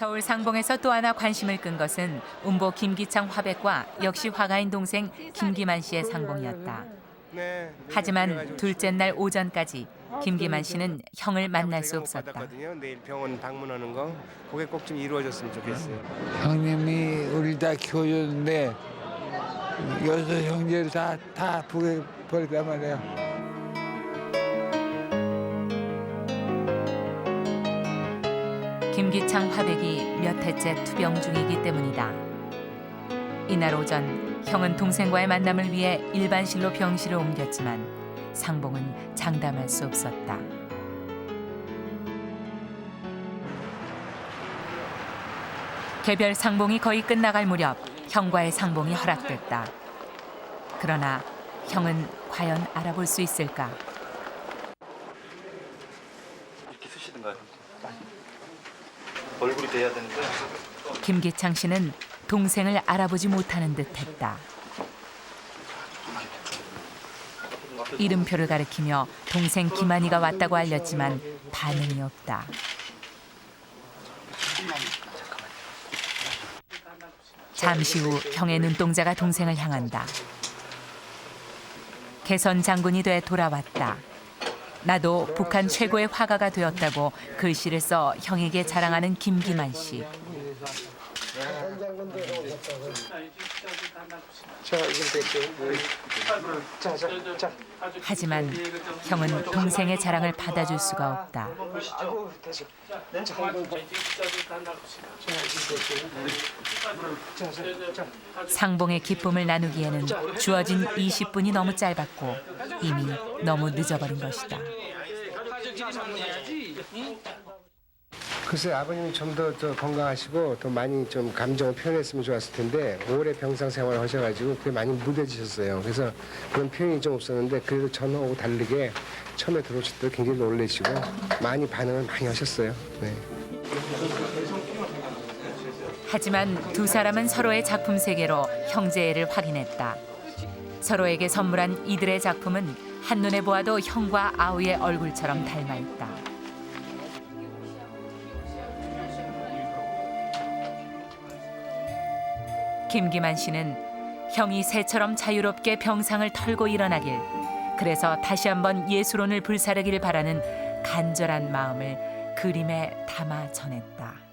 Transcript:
서울 상봉에서 또 하나 관심을 끈 것은 운보 김기창 화백과 역시 화가인 동생 김기만 씨의 상봉이었다. 네. 하지만 둘째 날 오전까지 김기만 씨는 형을 만날 수 없었다. 내일 병원 방문하는 거 그게 꼭 좀 이루어졌으면 좋겠어요. 형님이 우리 다 키워줬는데 여섯 형제를 다, 다 보게 버렸단 말이에요. 김기창 화백이 몇 해째 투병 중이기 때문이다. 이날 오전 형은 동생과의 만남을 위해 일반실로 병실을 옮겼지만 상봉은 장담할 수 없었다. 개별 상봉이 거의 끝나갈 무렵 형과의 상봉이 허락됐다. 그러나 형은 과연 알아볼 수 있을까? 이렇게 쓰시든가요. 얼굴이 돼야 되는데 김기창 씨는 동생을 알아보지 못하는 듯했다. 이름표를 가리키며 동생 김한이가 왔다고 알렸지만 반응이 없다. 잠시 후 형의 눈동자가 동생을 향한다. 개선 장군이 돼 돌아왔다. 나도 북한 최고의 화가가 되었다고 글씨를 써 형에게 자랑하는 김기만 씨. 자. 자, 자, 자. 하지만 형은 동생의 자랑을 받아줄 수가 없다. 상봉의 기쁨을 나누기에는 주어진 20분이 너무 짧았고 이미 너무 늦어버린 것이다. 글쎄 아버님이 좀 더 건강하시고 더 많이 좀 감정을 표현했으면 좋았을 텐데 오래 병상 생활을 하셔가지고 그게 많이 무뎌지셨어요. 그래서 그런 표현이 좀 없었는데 그래도 전하고 다르게 처음에 들어오실 때 굉장히 놀라시고 많이 반응을 많이 하셨어요. 네. 하지만 두 사람은 서로의 작품 세계로 형제애를 확인했다. 서로에게 선물한 이들의 작품은 한눈에 보아도 형과 아우의 얼굴처럼 닮아 있다. 김기만 씨는 형이 새처럼 자유롭게 병상을 털고 일어나길 그래서 다시 한번 예술혼을 불사르기를 바라는 간절한 마음을 그림에 담아 전했다.